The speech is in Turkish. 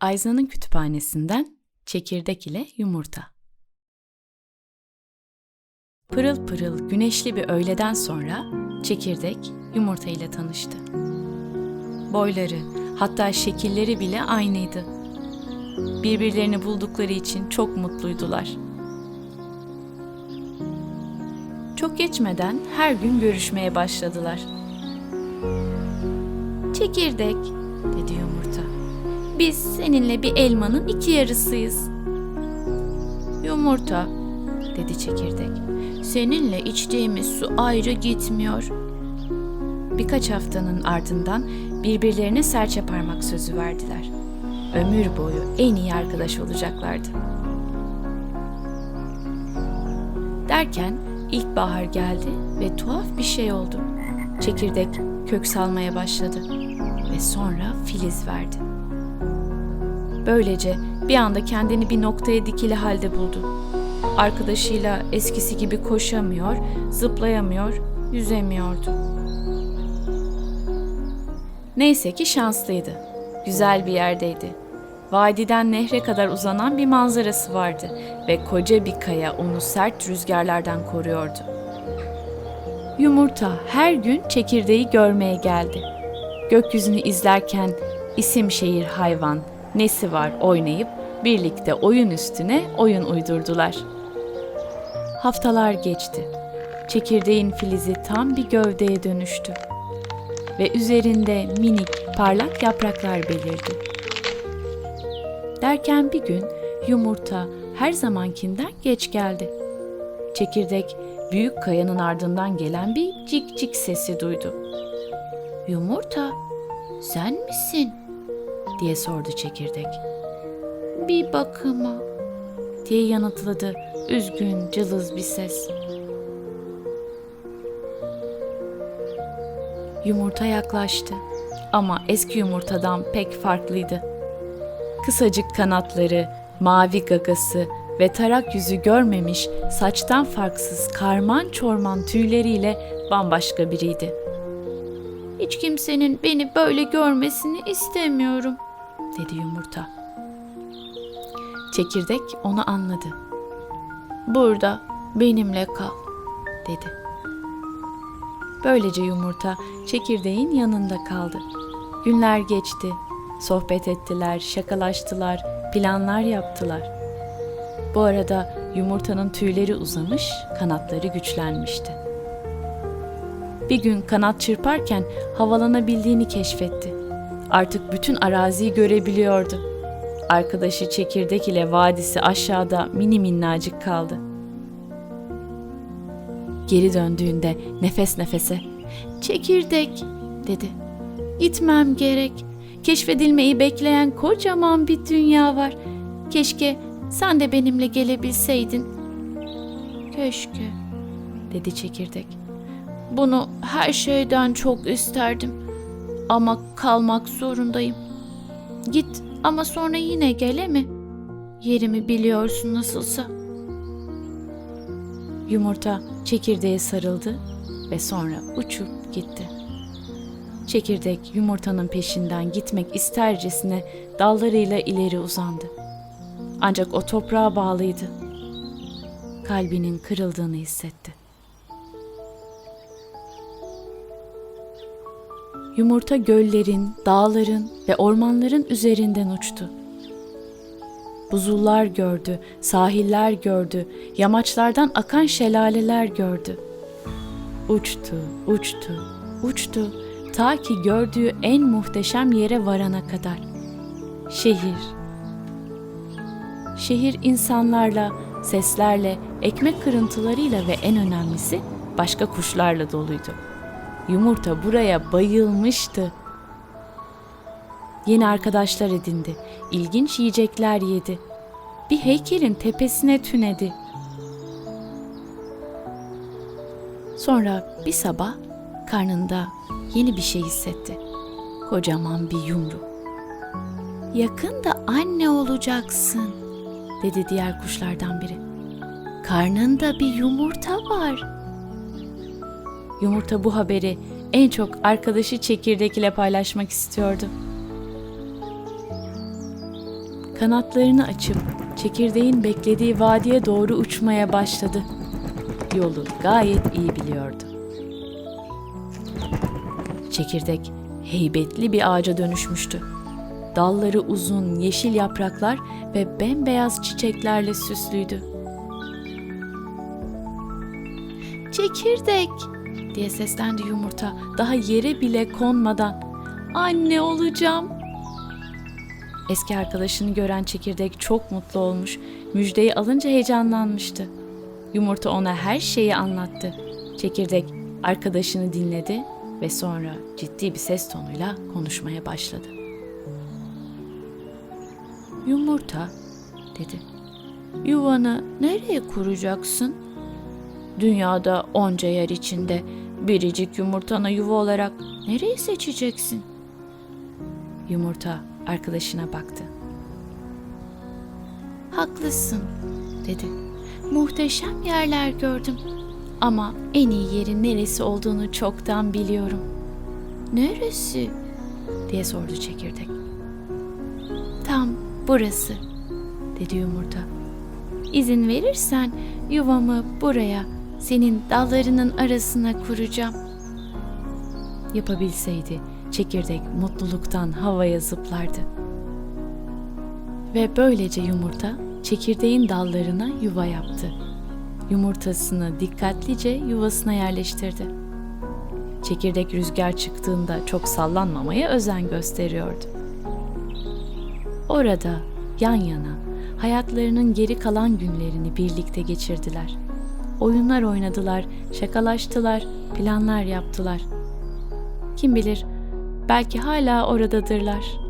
Ayza'nın kütüphanesinden çekirdek ile yumurta. Pırıl pırıl güneşli bir öğleden sonra çekirdek yumurta ile tanıştı. Boyları, hatta şekilleri bile aynıydı. Birbirlerini buldukları için çok mutluydular. Çok geçmeden her gün görüşmeye başladılar. Çekirdek, dedi yumurta. Biz seninle bir elmanın iki yarısıyız. Yumurta, dedi çekirdek. Seninle içtiğimiz su ayrı gitmiyor. Birkaç haftanın ardından birbirlerine serçe parmak sözü verdiler. Ömür boyu en iyi arkadaş olacaklardı. Derken ilkbahar geldi ve tuhaf bir şey oldu. Çekirdek kök salmaya başladı ve sonra filiz verdi. Böylece bir anda kendini bir noktaya dikili halde buldu. Arkadaşıyla eskisi gibi koşamıyor, zıplayamıyor, yüzemiyordu. Neyse ki şanslıydı. Güzel bir yerdeydi. Vadiden nehre kadar uzanan bir manzarası vardı ve koca bir kaya onu sert rüzgarlardan koruyordu. Yumurta her gün çekirdeği görmeye geldi. Gökyüzünü izlerken isim şehir hayvan, nesi var oynayıp birlikte oyun üstüne oyun uydurdular. Haftalar geçti. Çekirdeğin filizi tam bir gövdeye dönüştü ve üzerinde minik parlak yapraklar belirdi. Derken bir gün yumurta her zamankinden geç geldi. Çekirdek büyük kayanın ardından gelen bir cik cik sesi duydu. Yumurta, sen misin? Diye sordu çekirdek. Bir bakıma diye yanıtladı üzgün cılız bir ses. Yumurta yaklaştı ama eski yumurtadan pek farklıydı. Kısacık kanatları, mavi gagası ve tarak yüzü görmemiş saçtan farksız karman çorman tüyleriyle bambaşka biriydi. Hiç kimsenin beni böyle görmesini istemiyorum, dedi yumurta. Çekirdek onu anladı. Burada benimle kal, dedi. Böylece yumurta çekirdeğin yanında kaldı. Günler geçti. Sohbet ettiler, şakalaştılar, planlar yaptılar. Bu arada yumurtanın tüyleri uzamış, kanatları güçlenmişti. Bir gün kanat çırparken havalanabildiğini keşfetti. Artık bütün araziyi görebiliyordu. Arkadaşı çekirdek ile vadisi aşağıda mini minnacık kaldı. Geri döndüğünde nefes nefese "Çekirdek," dedi. "Gitmem gerek. Keşfedilmeyi bekleyen kocaman bir dünya var. Keşke sen de benimle gelebilseydin." "Keşke," dedi çekirdek. "Bunu her şeyden çok isterdim. Ama kalmak zorundayım. Git ama sonra yine gele mi? Yerimi biliyorsun nasılsa." Yumurta çekirdeğe sarıldı ve sonra uçup gitti. Çekirdek yumurtanın peşinden gitmek istercesine dallarıyla ileri uzandı. Ancak o toprağa bağlıydı. Kalbinin kırıldığını hissetti. Yumurta göllerin, dağların ve ormanların üzerinden uçtu. Buzullar gördü, sahiller gördü, yamaçlardan akan şelaleler gördü. Uçtu, uçtu, uçtu ta ki gördüğü en muhteşem yere varana kadar. Şehir. Şehir insanlarla, seslerle, ekmek kırıntılarıyla ve en önemlisi başka kuşlarla doluydu. Yumurta buraya bayılmıştı. Yeni arkadaşlar edindi. İlginç yiyecekler yedi. Bir heykelin tepesine tünedi. Sonra bir sabah karnında yeni bir şey hissetti. Kocaman bir yumru. Yakında anne olacaksın, dedi diğer kuşlardan biri. Karnında bir yumurta var. Yumurta bu haberi en çok arkadaşı çekirdek ile paylaşmak istiyordu. kanatlarını açıp çekirdeğin beklediği vadiye doğru uçmaya başladı. Yolu gayet iyi biliyordu. Çekirdek heybetli bir ağaca dönüşmüştü. Dalları uzun, yeşil yapraklar ve bembeyaz çiçeklerle süslüydü. Çekirdek diye seslendi yumurta daha yere bile konmadan. Anne olacağım. Eski arkadaşını gören çekirdek çok mutlu olmuş. Müjdeyi alınca heyecanlanmıştı. Yumurta ona her şeyi anlattı. Çekirdek arkadaşını dinledi ve sonra ciddi bir ses tonuyla konuşmaya başladı. Yumurta dedi. Yuvanı nereye kuracaksın? Dünyada onca yer içinde biricik yumurtana yuva olarak nereyi seçeceksin? Yumurta arkadaşına baktı. Haklısın, dedi. Muhteşem yerler gördüm. Ama en iyi yerin neresi olduğunu çoktan biliyorum. Neresi? diye sordu çekirdek. Tam burası, dedi yumurta. İzin verirsen yuvamı buraya, senin dallarının arasına kuracağım. Yapabilseydi çekirdek mutluluktan havaya zıplardı. Ve böylece yumurta çekirdeğin dallarına yuva yaptı. Yumurtasını dikkatlice yuvasına yerleştirdi. Çekirdek rüzgar çıktığında çok sallanmamaya özen gösteriyordu. Orada yan yana hayatlarının geri kalan günlerini birlikte geçirdiler. Oyunlar oynadılar, şakalaştılar, planlar yaptılar. Kim bilir belki hala oradadırlar.''